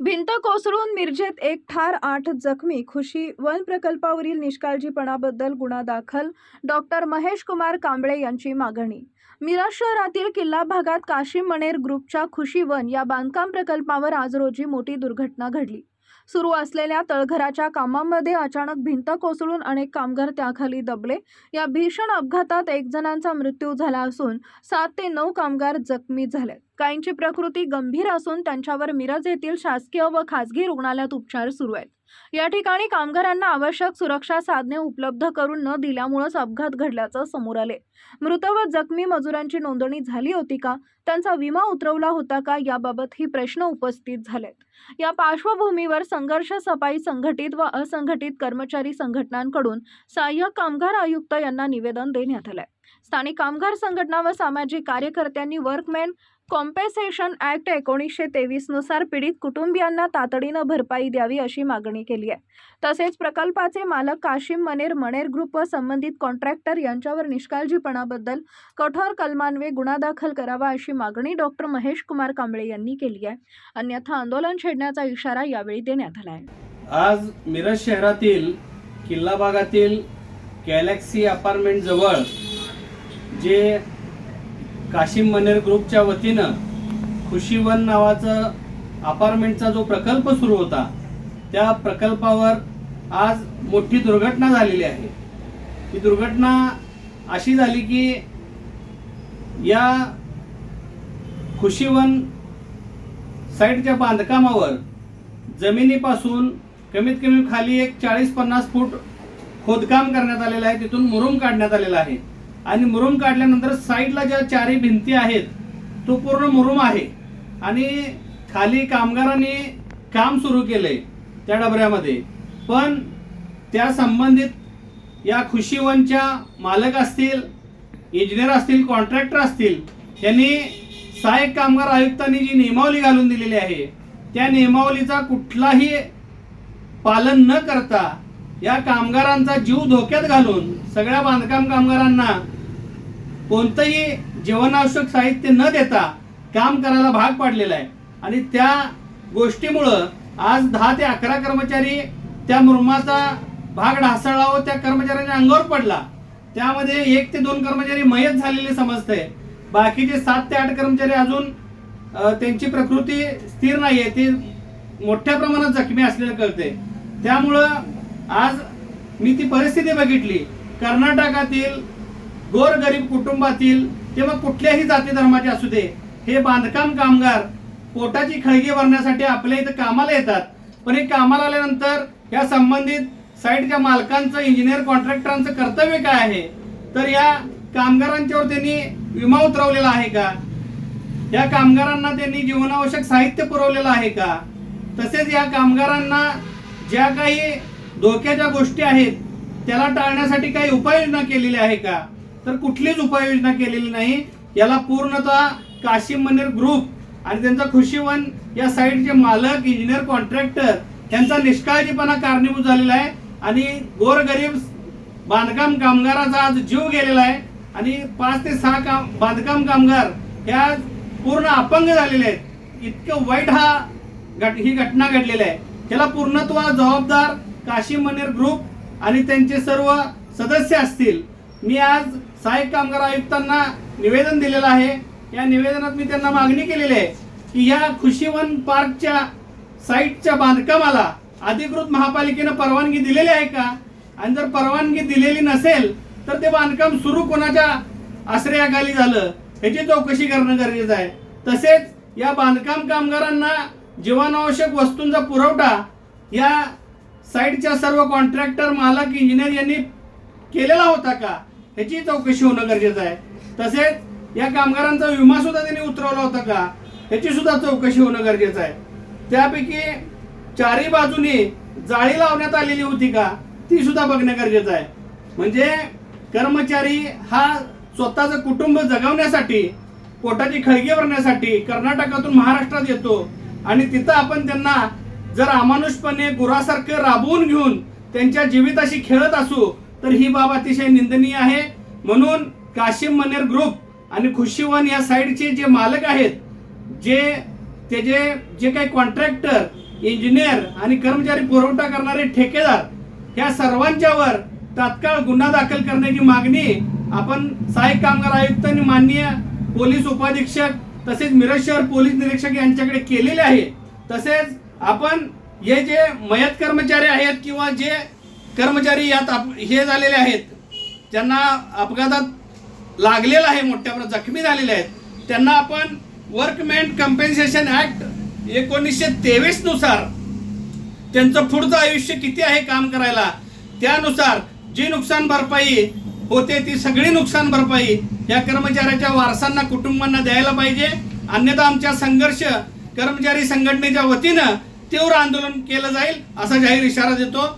भिंत कोसळून मिरजेत एक ठार आठ जखमी खुशी वन प्रकल्पावरील निष्काळजीपणाबद्दल गुन्हा दाखल डॉक्टर महेश कुमार कांबळे यांची मागणी. मिरज शहरातील किल्ला भागात काशिम मणेर ग्रुपच्या खुशी वन या बांधकाम प्रकल्पावर आज रोजी मोठी दुर्घटना घडली. सुरू असलेल्या तळघराच्या कामामध्ये अचानक भिंत कोसळून अनेक कामगार त्याखाली दबले. या भीषण अपघातात एक जणांचा मृत्यू झाला असून सात ते नऊ कामगार जखमी झालेत. काहींची प्रकृती गंभीर असून त्यांच्यावर मिरज येथील शासकीय व खासगी रुग्णालयात उपचार सुरू आहेत. या ठिकाणी कामगारांना आवश्यक सुरक्षा साधने उपलब्ध करून न दिल्यामुळेच अपघात घडल्याचं समोर आले. मृत व जखमी मजुरांची नोंदणी झाली होती का? त्यांचा विमा उतरवला होता का? याबाबत ही प्रश्न उपस्थित झालेत. या पार्श्वभूमीवर संघर्ष सफाई संघटित व असंघटित कर्मचारी संघटनांकडून सहाय्यक कामगार आयुक्त यांना निवेदन देण्यात आलंय. स्थानिक कामगार संघटना व सामाजिक कार्यकर्त्यांनी वर्कमॅन कॉम्पेसेशन ॲक्ट एकोणीसशे तेवीसनुसार पीडित कुटुंबियांना तातडीनं भरपाई द्यावी अशी मागणी केली आहे. तसेच प्रकल्पाचे मालक काशिम मनेर मनेर ग्रुप व संबंधित कॉन्ट्रॅक्टर यांच्यावर निष्काळजीपणाबद्दल कठोर कलमान्वे गुन्हा दाखल करावा अशी मागणी डॉक्टर महेश कुमार कांबळे यांनी केली आहे. अन्यथा आंदोलन छेडण्याचा इशारा यावेळी देण्यात आला आहे. आज मिरज शहरातील किल्ला भागातील गॅलेक्सी अपार्टमेंट जवळ जे काशिम मनेर ग्रुपच्या वतीनं खुशीवन नावाचं अपार्टमेंटचा जो प्रकल्प सुरू होता त्या प्रकल्पावर आज मोठी दुर्घटना झालेली आहे. ही दुर्घटना अशी झाली की या खुशीवन साईडच्या बांधकामावर जमिनीपासून कमीत कमी खाली एक चाळीस पन्नास फूट खोदकाम करण्यात आलेलं आहे. तिथून मुरुम काढण्यात आलेला आहे. आणि मुरुम काढल्यानंतर साईडला ज्या चारही भिंती आहेत तो पूर्ण मुरुम आहे. आणि खाली कामगारांनी काम सुरू केलंय त्या डबऱ्यामध्ये. पण त्या संबंधित या खुशीवनच्या मालक असतील इंजिनियर असतील कॉन्ट्रॅक्टर असतील यांनी सहाय्यक कामगार आयुक्तांनी जी नियमावली घालून दिलेली आहे त्या नियमावलीचा कुठलाही पालन न करता या कामगारांचा जीव धोक्यात घालून सगळ्या बांधकाम कामगारांना कोणतंही जीवनावश्यक साहित्य न देता काम करायला भाग पाडलेला आहे. आणि त्या गोष्टीमुळं आज दहा ते अकरा कर्मचारी त्या मुरमाचा भाग ढासळला व त्या कर्मचाऱ्यांच्या अंगावर पडला. त्यामध्ये एक ते दोन कर्मचारी मयत झालेले समजते बाकीचे सात ते आठ कर्मचारी अजून त्यांची प्रकृती स्थिर नाही आहे ते मोठ्या प्रमाणात जखमी असलेलं कळते त्यामुळं आज मी ती परिस्थिती बघितली. कर्नाटकातील गोरगरीब कुटुंबातील किंवा कुठल्याही जाती धर्माचे असू दे हे बांधकाम कामगार पोटाची खळगी भरण्यासाठी आपल्या इथं कामाला येतात. पण हे कामाला आल्यानंतर या संबंधित साईटच्या मालकांचं इंजिनियर कॉन्ट्रॅक्टरांचं कर्तव्य काय आहे? तर या कामगारांच्यावर त्यांनी विमा उतरवलेला आहे का? या कामगारांना त्यांनी जीवनावश्यक साहित्य पुरवलेलं आहे का? तसेच या कामगारांना ज्या काही धोक्याच्या गोष्टी आहेत. त्याला टाळण्यासाठी काही उपाययोजना केलेली आहे का? तर कुठलीच उपाययोजना केलेली नाही. याला पूर्णतः काशी मनेर ग्रुप आणि त्यांचा खुशीवन या साईडचे मालक इंजिनियर कॉन्ट्रॅक्टर यांचा निष्काळजीपणा कारणीभूत झालेला आहे. आणि गोरगरीब बांधकाम कामगाराचा आज जीव गेलेला आहे. आणि पाच ते सहा काम बांधकाम कामगार ह्या पूर्ण अपंग झालेले आहेत. इतकं वाईट हा घट ही घटना घडलेली आहे. त्याला पूर्णत्व जबाबदार काशी मनेर ग्रुप आणि त्यांचे सर्व सदस्य असतील मी आज सहाय्यक कामगार आयुक्तांना निवेदन दिलेलं आहे. या निवेदनात मी त्यांना मागणी केलेली आहे की या खुशीवन पार्कच्या साईटच्या बांधकामाला अधिकृत महापालिकेनं परवानगी दिलेली आहे का? आणि जर परवानगी दिलेली नसेल तर ते बांधकाम सुरू कोणाच्या आश्रयाखाली झालं ह्याची चौकशी करणं गरजेचं आहे. तसेच या बांधकाम कामगारांना जीवनावश्यक वस्तूंचा पुरवठा या साईटच्या सर्व कॉन्ट्रॅक्टर मालक इंजिनियर यांनी केलेला होता का? ह्याची चौकशी होणं गरजेचं आहे. तसेच या कामगारांचा विमा सुद्धा त्यांनी उतरवला होता का? ह्याची सुद्धा चौकशी होणं गरजेचं आहे. त्यापैकी चारी बाजूनी जाळी लावण्यात आलेली होती का? ती सुद्धा बघणं गरजेचं आहे. म्हणजे कर्मचारी हा स्वतःचं कुटुंब जगवण्यासाठी पोटाची खळगी भरण्यासाठी कर्नाटकातून महाराष्ट्रात येतो आणि तिथं आपण त्यांना जर अमानुषपणे गुरासारखं राबवून घेऊन त्यांच्या जीविताशी खेळत असू तर ही बाब अतिशय निंदनीय आहे. म्हणून काशिम मनेर ग्रुप आणि खुशीवन या साईडचे जे मालक आहेत जे त्याचे जे काही कॉन्ट्रॅक्टर इंजिनियर आणि कर्मचारी पुरवठा करणारे ठेकेदार ह्या सर्वांच्यावर तात्काळ गुन्हा दाखल करण्याची मागणी आपण सहाय्यक कामगार आयुक्त आणि माननीय पोलीस उपाधीक्षक तसेच मिरज शहर पोलीस निरीक्षक यांच्याकडे केलेले आहे. तसेच आपण हे जे मयत कर्मचारी आहेत किंवा जे कर्मचारी यात आप- हे झालेले आहेत ज्यांना अपघातात लागलेला आहे मोठ्या प्रमाणात जखमी झालेले आहेत त्यांना आपण वर्कमेंट कम्पेन्सेशन ऍक्ट एकोणीसशे तेवीसनुसार त्यांचं पुढचं आयुष्य किती आहे काम करायला त्यानुसार जी नुकसान भरपाई होते ती सगळी नुकसान भरपाई या कर्मचाऱ्याच्या वारसांना कुटुंबांना द्यायला पाहिजे. अन्यथा आमच्या संघर्ष कर्मचारी संघटनेच्या वतीनं तीव्र आंदोलन केलं जाईल असा जाहीर इशारा देतो.